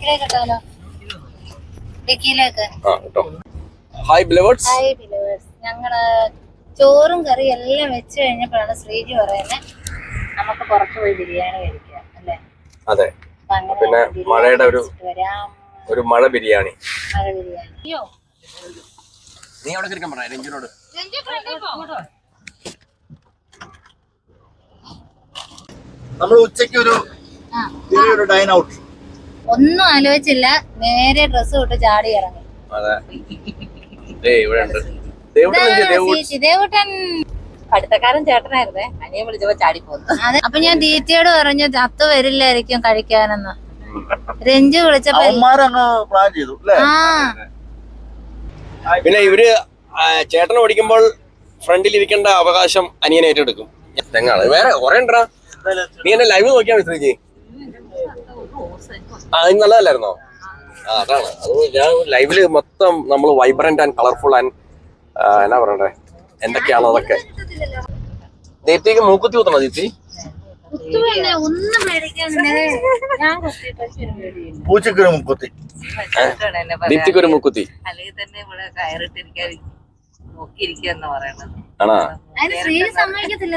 ബാക്കിലേക്ക് ഇട്ടാലോ ഡിക്കിയിലേക്ക് ആ കേട്ടോ. ഹായ് ബ്ലവേർഡ്സ് ഹായ് ബിലവേഴ്സ് ഞങ്ങൾ ചോറും കറി എല്ലാം വെച്ച് കഴിഞ്ഞപ്പോഴാണ് ശ്രീജി പറയുന്നത് നമുക്ക് പുറത്തു പോയി ബിരിയാണി കഴിക്കാം അല്ലേ? അതെ. പിന്നെ മഴയുടെ ഒരു ഒരു മഴ ബിരിയാണി. മഴ ബിരിയാണി. അയ്യോ. നീ അവിടെ കിടക്കാൻ പറയാം രഞ്ജിനോട്. നമ്മൾ ഉച്ചയ്ക്ക് ഒരു ഡൈൻ ഔട്ട് ഒന്നും ആലോചിച്ചില്ല നേരെ ഡ്രസ് തൊട്ട് ചാടി ഇറങ്ങി. അതെ. ദേ ഇവിടെ ഉണ്ട്. ദേ ഇവിടെ ഉണ്ട്, ദേ ഇവിടെ. ചേച്ചി ദേവുട്ടൻ. പഠിത്തക്കാരൻ ചേട്ടനായിരുന്നേ. അനിയൻ വിളിച്ചപ്പോ ചാടി പോന്നു അതെ അപ്പൊ ഞാൻ ദീറ്റയോട് പറഞ്ഞു അത്ത വരില്ലായിരിക്കും കഴിക്കാനെന്ന്. രഞ്ജു വിളിച്ചപ്പോ ആ. പിന്നെ ഇവർ ചേട്ടൻ ഓടിക്കുമ്പോൾ ഫ്രണ്ടിൽ ഇരിക്കേണ്ട അവകാശം അനിയൻ ഏറ്റെടുക്കും. തെങ്ങാണ്. വേറെ കൊറേ ഉണ്ടാ നീ എന്നെ ലൈവ് നോക്കിയാ മതി നല്ലതല്ലായിരുന്നോ? ആ അതാണ്. അത് ഞാൻ ലൈവിൽ മൊത്തം നമ്മൾ വൈബ്രന്റ് ആൻഡ് കളർഫുൾ ആൻഡ് എന്നാ പറയണ്ടേ? എന്തൊക്കെയാണോ അതൊക്കെ. ദീപ്തിക്ക് മൂക്കുത്തി കുത്തണോ ദീപ്തി കുത്തുവല്ല? ഒന്നും മേടിക്കാൻ ഞാൻ കുത്തിയിട്ട് പൂച്ചക്കൊരു മുക്കുത്തി. എന്നെ പറയാ ദീപ്തിക്ക് ഒരു മൂക്കുത്തി. അല്ലെങ്കിൽ തന്നെ ഇവിടെ കയറിട്ടിരിക്കാൻ നോക്കിയിരിക്കാന്ന് പറയണത്. ആണോ? ശ്രീജി സമ്മതിക്കത്തില്ല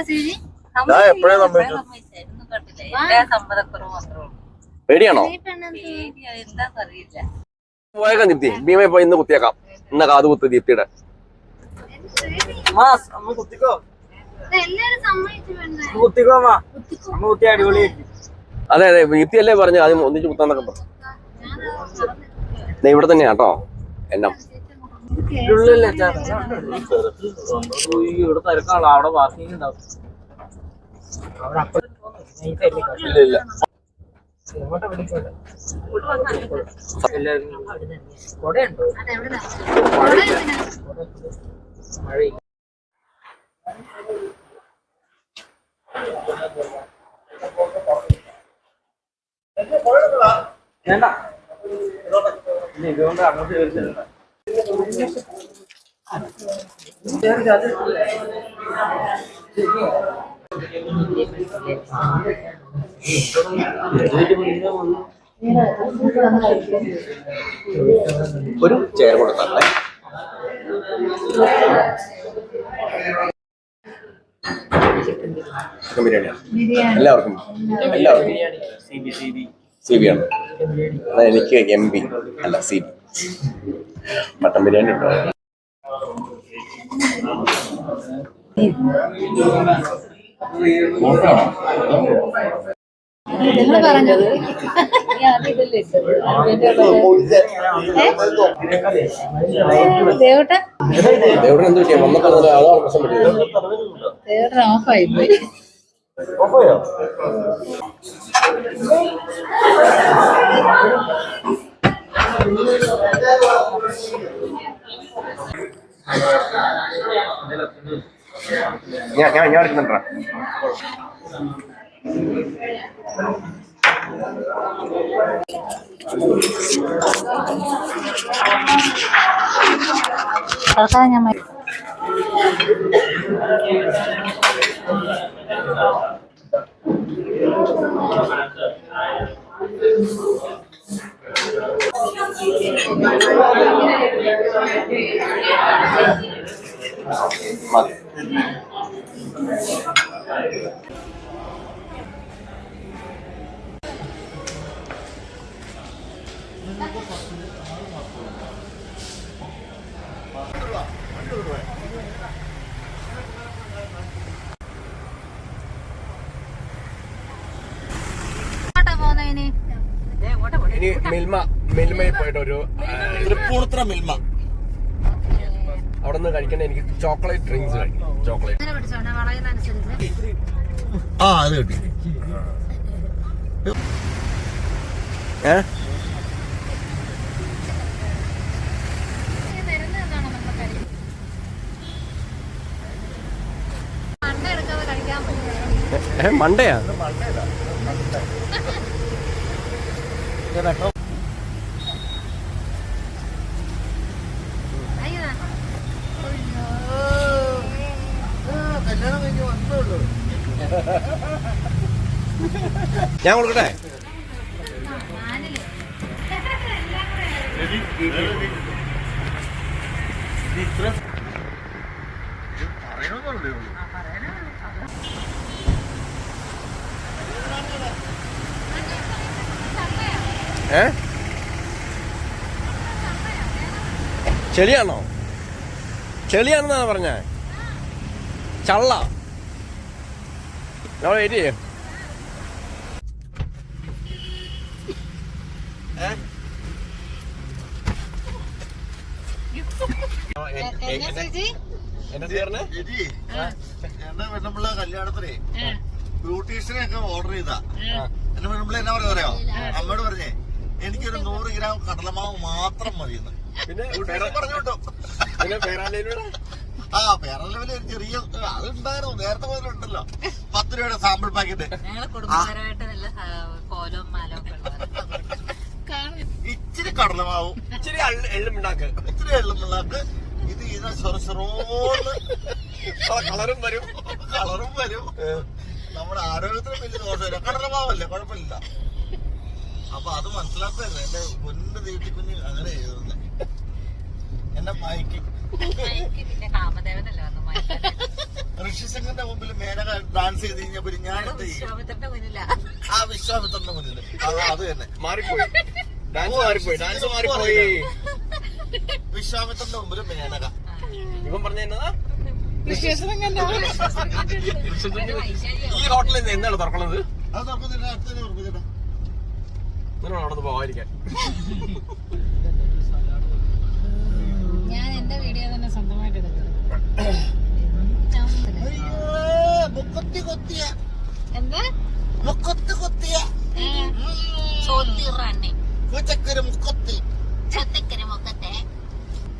ഞാൻ എപ്പോഴേ സമ്മതിച്ചു ഒന്നും കണ്ടില്ല? എന്റെ സമ്മതക്കുറവ് മാത്രമേ പേടിയാണോ? വേഗം പോയേക്കാം ദീപ്തി ഭീമയെ പോയി ഇന്ന് കുത്തിയേക്കാം. ഇന്ന കാത് കുത്ത് ദീപ്തിയുടെ. അതെ അതെ ദീപ്തി അല്ലേ പറഞ്ഞു ആദ്യം ഒന്നിച്ച് കുത്താന്നൊക്കെ പറഞ്ഞു. ഇവിടെ തന്നെയാ കേട്ടോ എണ്ണം ഇവിടെ തിരക്കാണല്ലോ. അവിടെ പാർക്കിംഗ് ഉണ്ടാവും ഇല്ല ഇല്ല. വേണ്ട. ഇതുകൊണ്ട് അങ്ങോട്ട് കയറിച്ചല്ല ഒരു ചെയർ കൊടുത്തേ ചിക്കൻ ബിരിയാണിയാണ് എല്ലാവർക്കും? എല്ലാവർക്കും? സി ബി ആണ്. എനിക്ക് എം ബി. അല്ല സി ബി. മട്ടൻ ബിരിയാണി ഉണ്ടോ? നിങ്ങൾ പറഞ്ഞത്? ദേവട്ടൻ? എവിടെ എന്ത് പറ്റിയാ വന്നപ്പോൾ മുതലേ അതാണ് പ്രശ്നം പറ്റിയത് ദേവട്ടൻ ഓഫായി പോയി. ഞാൻ ഞാൻ ഞാൻ എടുക്കുന്നുണ്ടാ തൽക്കാലം ഞാൻ മ- മതി ഇനി? മിൽമ മിൽമയിൽ പോയിട്ട് ഒരു തൃപ്പൂണിത്തുറ മിൽമ അവിടെ നിന്ന് കഴിക്കണേ എനിക്ക് ചോക്ലേറ്റ് ഡ്രിങ്ക്സ് കഴിക്കണം. ചോക്ലേറ്റ്. ആ അത് കിട്ടി. ഏ? ഈ തരുന്നത് ഞാൻ കൊടുക്കട്ടെ? ഏ? ചെളിയാണോ? ചെളിയാണെന്നാണ് പറഞ്ഞ? ചള്ള. നമ്മൾ വെയിറ്റ് ചെയ്യും പെണ്ണുമ്പിള്ള കല്യാണത്തിനെ ബ്യൂട്ടീഷ്യനെ ഒക്കെ ഓർഡർ ചെയ്താ. എന്റെ പെണ്ണുമ്പിള്ള എന്നാ പറയാ അറിയോ അമ്മയോട് പറഞ്ഞേ എനിക്കൊരു നൂറ് ഗ്രാം കടലമാവ് മാത്രം മതിയെന്ന്. പിന്നെ പറഞ്ഞോട്ടോ. പറഞ്ഞു പിന്നെ പേരാലയിലൂടെ ആ പേരല ലെവലിൽ ഒരു ചെറിയ അതുണ്ടായിരുന്നു നേരത്തെ മുതലുണ്ടല്ലോ. പത്ത് രൂപയുടെ സാമ്പിൾ പാക്കറ്റ് ഇച്ചിരി കടലമാവും. ഇച്ചിരി എള്ളുമിണ്ടാക്ക്. ഇച്ചിരി എള്ളുമിണ്ടാക്ക്. ഇത് ചെയ്ത ചെറുചെറോന്ന് കളറും വരും. കളറും വരും. നമ്മുടെ ആരോഗ്യത്തിന് വലിയ ദോഷമില്ല. കടലമാവല്ലേ? കുഴപ്പമില്ല. അപ്പൊ അത് മനസ്സിലാക്കരുത് എന്റെ പൊന്നു തീട്ടി കുഞ്ഞ് അങ്ങനെ ചെയ്തത് എന്നെ മയക്കി. ഋഷിശങ്കറിന്റെ മുമ്പിൽ മേനക ഡാൻസ് ചെയ്ത് കഴിഞ്ഞപ്പോ ഞാൻ എന്ത് ചെയ്യും? ആ വിശ്വാമിത്രന്റെ മുന്നിൽ അത് അത് തന്നെ. മാറിപ്പോയി. ഡാൻസ് മാറിപ്പോയി. ഡാൻസ് മാറിപ്പോയി. വിശ്വാമിത്രന്റെ മുമ്പിൽ മേനക. ഇവൻ പറഞ്ഞ എന്നതാ ഈ ഹോട്ടലിൽ നിന്ന് എന്നാണ് തുറക്കണത്? അത് തുറക്കുന്നില്ല അടുത്തന്നെ അവിടെ പോകാതിരിക്കാൻ? ഞാൻ എന്റെ വീഡിയോ തന്നെ സ്വന്തമായിട്ട്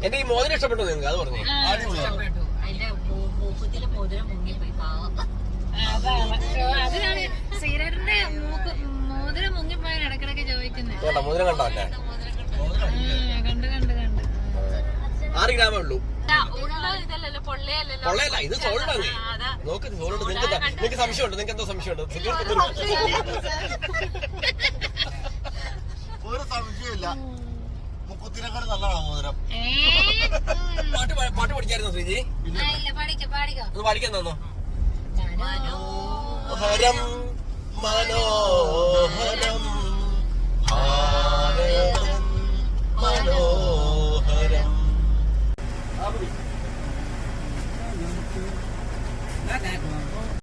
എന്റെ ഈ മോതിരം ഇഷ്ടപ്പെട്ടു നിങ്ങൾക്ക് അത് പറഞ്ഞു. അതിനാണ് മൂക്ക് മോതിരം മുങ്ങിപ്പോയാൽ ഇടക്കിടക്ക് ചോദിക്കുന്നത് മോതിരം കണ്ടോ അല്ലേ? ആറ് ഗ്രാമേ ഉള്ളൂ. പൊള്ളയല്ല ഇത് സോൾഡാണ് നോക്ക് സോൾഡ് നിങ്ങൾക്ക് നിങ്ങൾക്ക് സംശയമുണ്ട്? നിങ്ങൾക്ക് എന്തോ സംശയമുണ്ട്? ഒരു സംശയമില്ല. മുക്കത്തിനേക്കാൾ നല്ലതാണോ മോതിരം പാട്ട് പാട്ട് പഠിച്ചായിരുന്നു ശ്രീജി? ഇല്ല പാടിക്കോ പാടിക്കോ ഒന്ന് പഠിക്കാൻ തന്നോ? ഹരം മനോഹരം